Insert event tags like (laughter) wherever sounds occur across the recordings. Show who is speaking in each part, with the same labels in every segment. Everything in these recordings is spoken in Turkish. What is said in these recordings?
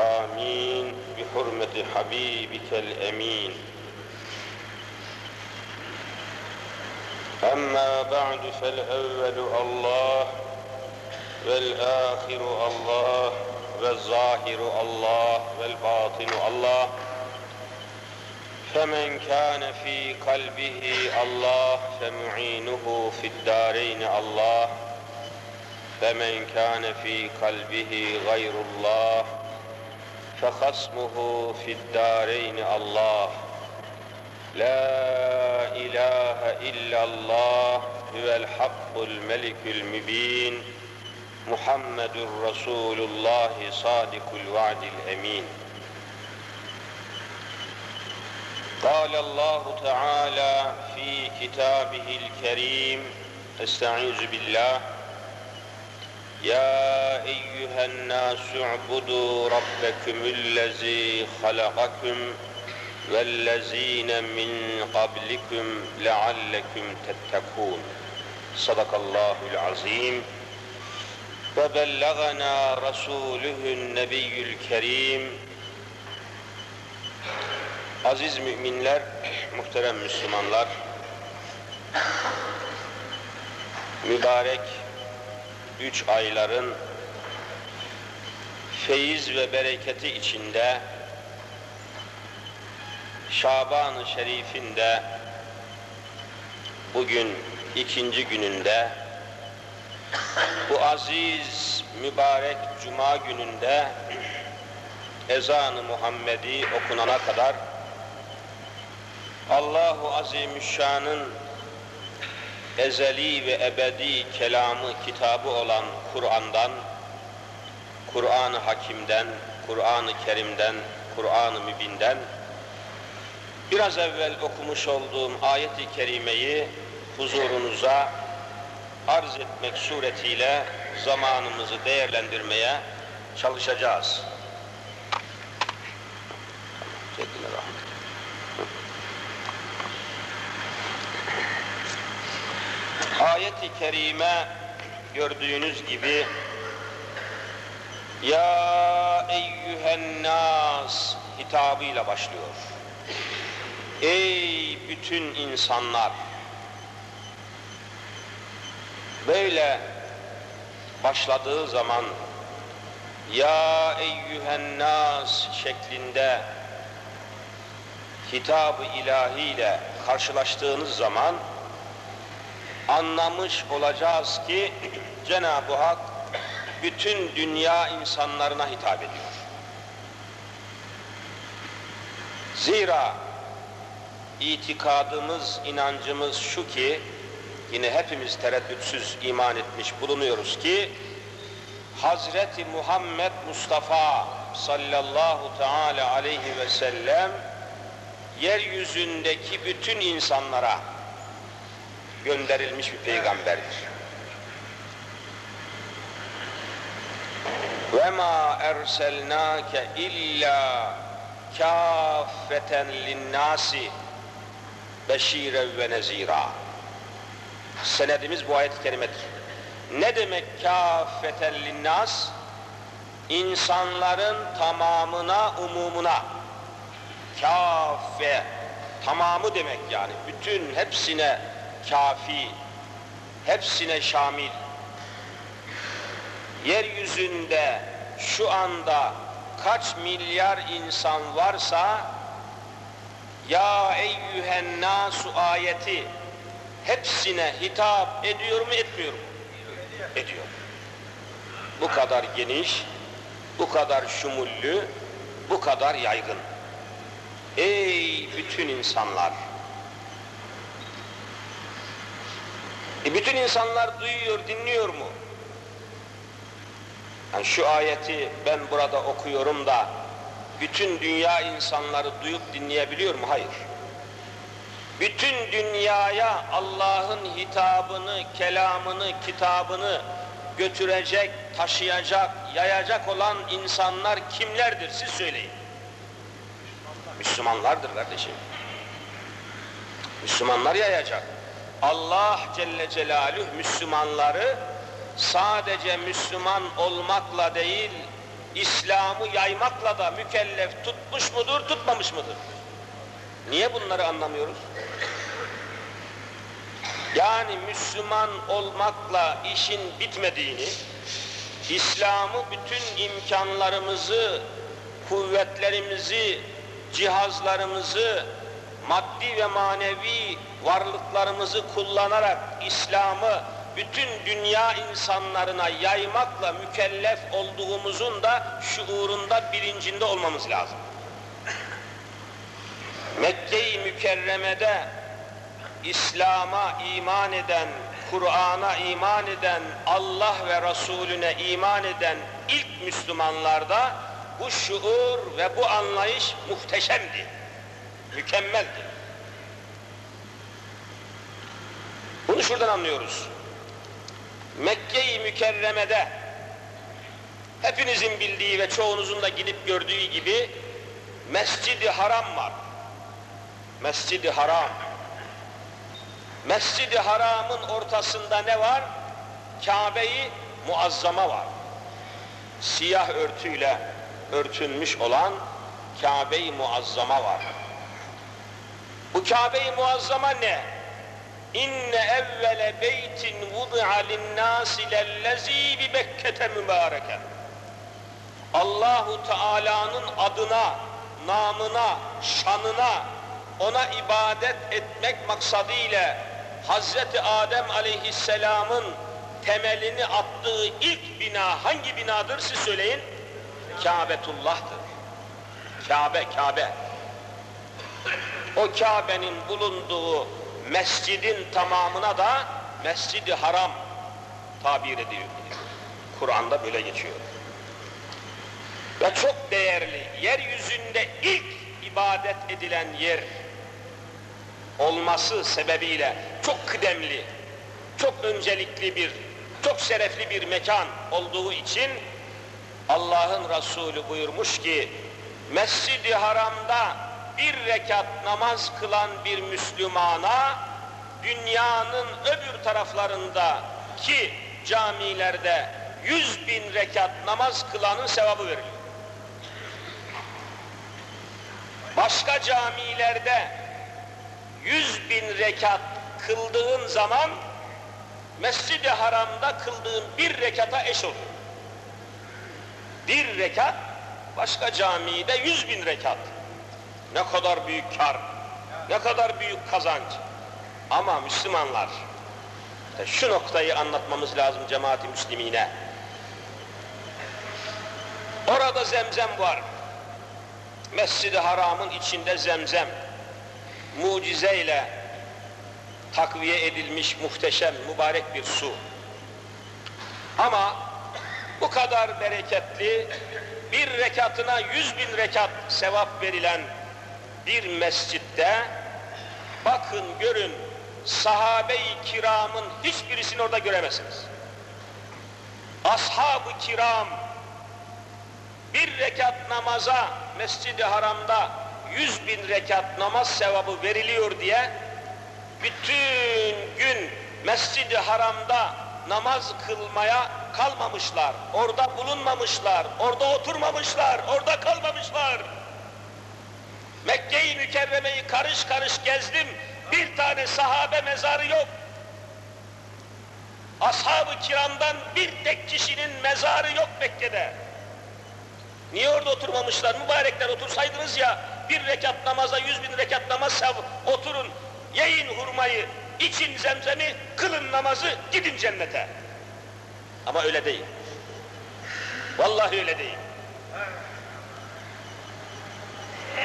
Speaker 1: آمين. بحرمة حبيبك الأمين. أما بعد فالأول الله والآخر الله والظاهر الله والباطن الله. فمن كان في قلبه الله فمعينه في الدارين الله. فمن كان في قلبه غير الله فخصمه في الدارين الله لا إله إلا الله هو الحق الملك المبين محمد رسول الله صادق الوعد الأمين قال الله تعالى في كتابه الكريم استعيذ بالله يا أيها الناس اعبدوا ربكم الذي خلقكم والذين من قبلكم لعلكم تتقون صدق الله العظيم وبلغنا رسوله النبي الكريم Aziz müminler, muhterem Müslümanlar, mübarek üç ayların feyiz ve bereketi içinde Şaban-ı Şerif'inde bugün ikinci gününde bu aziz mübarek cuma gününde (clears throat) ezan-ı Muhammedi okunana kadar Allahu Azimüşşan'ın ezeli ve ebedi kelamı kitabı olan Kur'an'dan, Kur'an-ı Hakim'den, Kur'an-ı Kerim'den, Kur'an-ı Mübin'den biraz evvel okumuş olduğum ayet-i kerimeyi huzurunuza arz etmek suretiyle zamanımızı değerlendirmeye çalışacağız. Ayet-i kerime gördüğünüz gibi Ya eyyühen nas hitabıyla başlıyor. Ey bütün insanlar! Böyle başladığı zaman Ya eyyühen nas şeklinde hitab-ı ilahiyle karşılaştığınız zaman anlamış olacağız ki (clears throat) Cenab-ı Hak bütün dünya insanlarına hitap ediyor. Zira itikadımız, inancımız şu ki yine hepimiz tereddütsüz iman etmiş bulunuyoruz ki Hazreti Muhammed Mustafa sallallahu teala aleyhi ve sellem yeryüzündeki bütün insanlara gönderilmiş bir peygamberdir. Ve ma erselnake illa kâffeten linnâsi beşîren ve nezîrâ. Senedimiz bu ayet-i kerimedir. Ne demek kâffeten linnâs? İnsanların tamamına, umumuna. Kâffe, tamamı demek yani. Bütün hepsine kafi, hepsine şamil. Yeryüzünde şu anda kaç milyar insan varsa ya eyyühen nasu ayeti hepsine hitap ediyor mu etmiyor mu? Ediyor. Bu kadar geniş, bu kadar şumullü, bu kadar yaygın. Ey bütün insanlar! E bütün insanlar duyuyor, dinliyor mu? Yani şu ayeti ben burada okuyorum da bütün dünya insanları duyup dinleyebiliyor mu? Hayır. Bütün dünyaya Allah'ın hitabını, kelamını, kitabını götürecek, taşıyacak, yayacak olan insanlar kimlerdir? Siz söyleyin. Müslümanlardır kardeşim. Müslümanlar yayacak. Allah Celle Celaluhu Müslümanları sadece Müslüman olmakla değil, İslam'ı yaymakla da mükellef tutmuş mudur, tutmamış mıdır? Niye bunları anlamıyoruz? Yani Müslüman olmakla işin bitmediğini, İslam'ı bütün imkanlarımızı, kuvvetlerimizi, cihazlarımızı, maddi ve manevi varlıklarımızı kullanarak İslam'ı bütün dünya insanlarına yaymakla mükellef olduğumuzun da şuurunda, bilincinde olmamız lazım. Mekke-i Mükerreme'de İslam'a iman eden, Kur'an'a iman eden, Allah ve Resulüne iman eden ilk Müslümanlarda bu şuur ve bu anlayış muhteşemdi, mükemmeldi. Bunu şuradan anlıyoruz. Mekke-i Mükerreme'de hepinizin bildiği ve çoğunuzun da gidip gördüğü gibi Mescid-i Haram var. Mescid-i Haram. Mescid-i Haram'ın ortasında ne var? Kabe-i Muazzama var. Siyah örtüyle örtülmüş olan Kabe-i Muazzama var. Bu Kabe-i Muazzama ne? İnne evvele beytin vudi'a linnâsi lellezî bi Bekke'te mübâreken. Allahu Teala'nın adına, namına, şanına, ona ibadet etmek maksadıyla Hazreti Adem aleyhisselamın temelini attığı ilk bina hangi binadır siz söyleyin? Kâbetullah'tır. Kabe, Kabe. O Kabe'nin bulunduğu mescidin tamamına da Mescid-i Haram tabir ediyor. Kur'an'da böyle geçiyor. Ve çok değerli, yeryüzünde ilk ibadet edilen yer olması sebebiyle çok kıdemli, çok öncelikli bir, çok şerefli bir mekan olduğu için Allah'ın Resulü buyurmuş ki Mescid-i Haram'da bir rekat namaz kılan bir Müslümana dünyanın öbür taraflarında ki camilerde yüz bin rekat namaz kılanın sevabı veriliyor. Başka camilerde yüz bin rekat kıldığın zaman Mescid-i Haram'da kıldığın bir rekata eş olur. Bir rekat başka camide yüz bin rekat. Ne kadar büyük kar, ne kadar büyük kazanç. Ama Müslümanlar, işte şu noktayı anlatmamız lazım cemaati müslimine. Orada zemzem var. Mescid-i Haram'ın içinde zemzem. Mucizeyle takviye edilmiş muhteşem, mübarek bir su. Ama bu kadar bereketli, bir rekatına yüz bin rekat sevap verilen bir mescitte bakın görün sahabe-i kiramın hiçbirisini orada göremezsiniz. Ashab-ı kiram bir rekat namaza Mescid-i Haram'da yüz bin rekat namaz sevabı veriliyor diye bütün gün Mescid-i Haram'da namaz kılmaya kalmamışlar. Orada bulunmamışlar, orada oturmamışlar, orada kalmamışlar. Mekke-i Mükerreme'yi karış karış gezdim, bir tane sahabe mezarı yok. Ashab-ı kiramdan bir tek kişinin mezarı yok Mekke'de. Niye orada oturmamışlar? Mübarekler otursaydınız ya, bir rekat namaza yüz bin rekat namaz oturun, yiyin hurmayı, için zemzemi, kılın namazı, gidin cennete. Ama öyle değil. Vallahi öyle değil.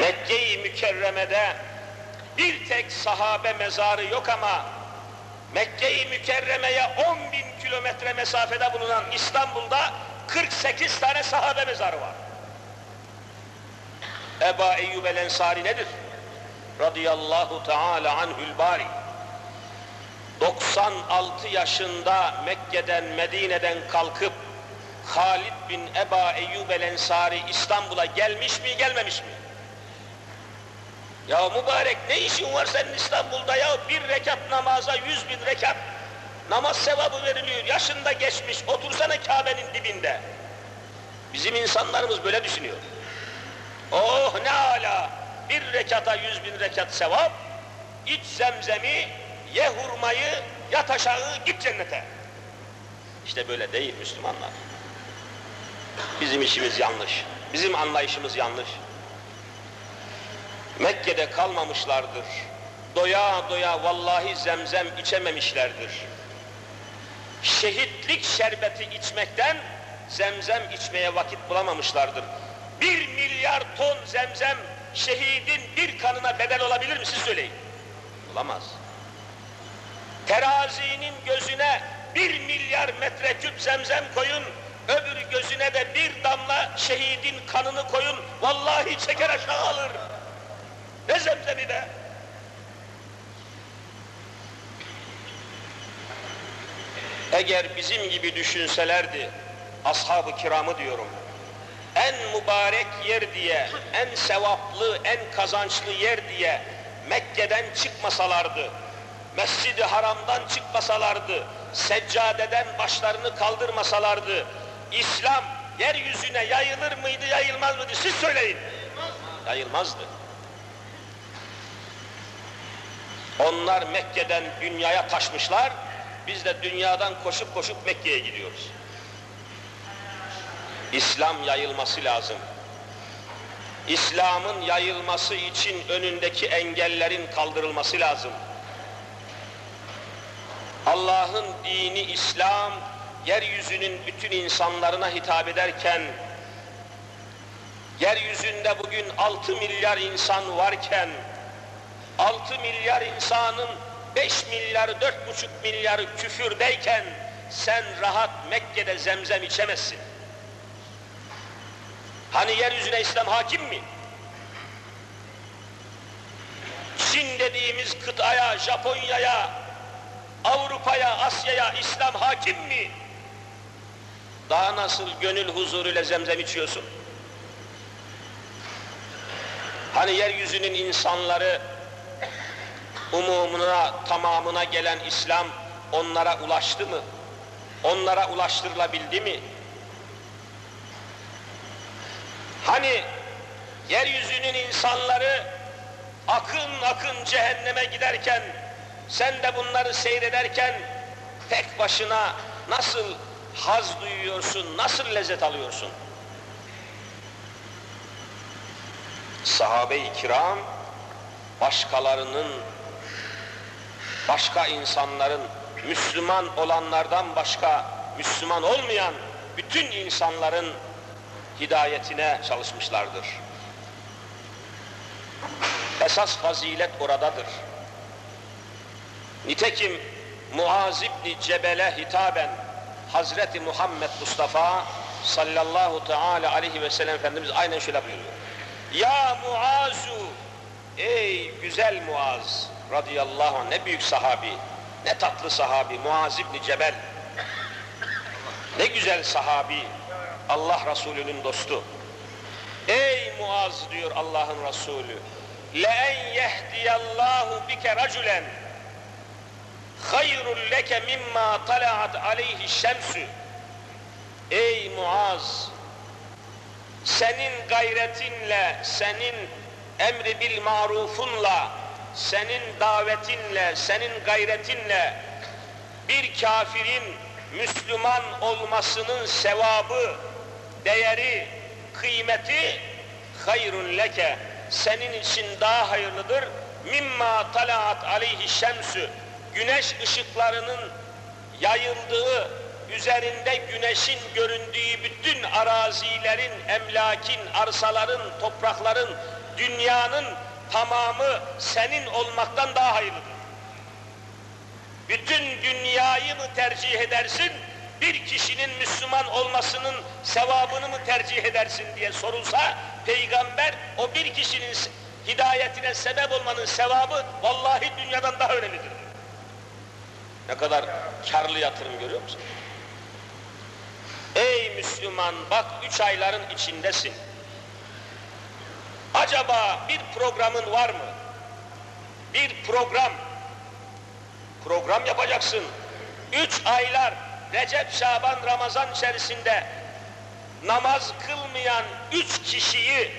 Speaker 1: Mekke-i Mükerreme'de bir tek sahabe mezarı yok ama Mekke-i Mükerreme'ye 10 bin kilometre mesafede bulunan İstanbul'da 48 tane sahabe mezarı var. Eba Eyyub el Ensari nedir? Radıyallahu Teala anhül bari. 96 yaşında Mekke'den, Medine'den kalkıp Halid bin Eba Eyyub el Ensari İstanbul'a gelmiş mi, gelmemiş mi? Ya mübarek ne işin var senin İstanbul'da ya? Bir rekat namaza yüz bin rekat namaz sevabı veriliyor. Yaşında geçmiş, otursana Kabe'nin dibinde. Bizim insanlarımız böyle düşünüyor. Oh ne ala! Bir rekata yüz bin rekat sevap, iç zemzemi, ye hurmayı, yat aşağı, git cennete. İşte böyle değil Müslümanlar. Bizim işimiz yanlış. Bizim anlayışımız yanlış. Mekke'de kalmamışlardır. Doya doya vallahi zemzem içememişlerdir. Şehitlik şerbeti içmekten zemzem içmeye vakit bulamamışlardır. Bir milyar ton zemzem şehidin bir kanına bedel olabilir mi siz söyleyin. Olamaz. Terazinin gözüne bir milyar metreküp zemzem koyun, öbür gözüne de bir damla şehidin kanını koyun, vallahi çeker aşağı alır. Zemzemi be? Eğer bizim gibi düşünselerdi, ashab-ı kiramı diyorum, en mübarek yer diye, en sevaplı, en kazançlı yer diye Mekke'den çıkmasalardı, Mescid-i Haram'dan çıkmasalardı, seccadeden başlarını kaldırmasalardı, İslam yeryüzüne yayılır mıydı, yayılmaz mıydı? Siz söyleyin. Yayılmazdı. Onlar Mekke'den dünyaya taşmışlar, biz de dünyadan koşup koşup Mekke'ye gidiyoruz. İslam yayılması lazım. İslam'ın yayılması için önündeki engellerin kaldırılması lazım. Allah'ın dini İslam, yeryüzünün bütün insanlarına hitap ederken, yeryüzünde bugün 6 milyar insan varken, 6 milyar insanın 5 milyar, 4,5 milyar küfürdeyken, sen rahat Mekke'de zemzem içemezsin. Hani yeryüzüne İslam hakim mi? Çin dediğimiz kıtaya, Japonya'ya, Avrupa'ya, Asya'ya İslam hakim mi? Daha nasıl gönül huzuruyla zemzem içiyorsun? Hani yeryüzünün insanları umumuna, tamamına gelen İslam onlara ulaştı mı? Onlara ulaştırılabildi mi? Hani yeryüzünün insanları akın akın cehenneme giderken sen de bunları seyrederken tek başına nasıl haz duyuyorsun, nasıl lezzet alıyorsun? Sahabe-i kiram başkalarının, başka insanların, Müslüman olanlardan başka Müslüman olmayan bütün insanların hidayetine çalışmışlardır. Esas fazilet oradadır. Nitekim Muaz İbni Cebel'e hitaben Hazreti Muhammed Mustafa sallallahu teala aleyhi ve sellem Efendimiz aynen şöyle buyuruyor. Ya Muazu, ey güzel Muaz radıyallahu anh ne büyük sahabi, ne tatlı sahabi Muaz İbni Cebel. Ne güzel sahabi, Allah Resulü'nün dostu. Ey Muaz diyor Allah'ın Resulü. لَاَنْ يَهْدِيَ اللّٰهُ بِكَ رَجُلًا hayrun leke mimma talaat aleyhi şemsü. Ey Muaz! Senin gayretinle, senin emri bil marufunla, senin davetinle, senin gayretinle bir kafirin Müslüman olmasının sevabı, değeri, kıymeti hayrun leke senin için daha hayırlıdır. Mimma talaat aleyhi şemsü güneş ışıklarının yayıldığı, üzerinde güneşin göründüğü bütün arazilerin, emlakin, arsaların, toprakların, dünyanın tamamı senin olmaktan daha hayırlıdır. Bütün dünyayı mı tercih edersin, bir kişinin Müslüman olmasının sevabını mı tercih edersin diye sorulsa, Peygamber o bir kişinin hidayetine sebep olmanın sevabı vallahi dünyadan daha önemlidir. Ne kadar karlı yatırım görüyor musun? Ey Müslüman bak üç ayların içindesin. Acaba bir programın var mı? Bir program. Program yapacaksın. Üç aylar Recep, Şaban, Ramazan içerisinde namaz kılmayan üç kişiyi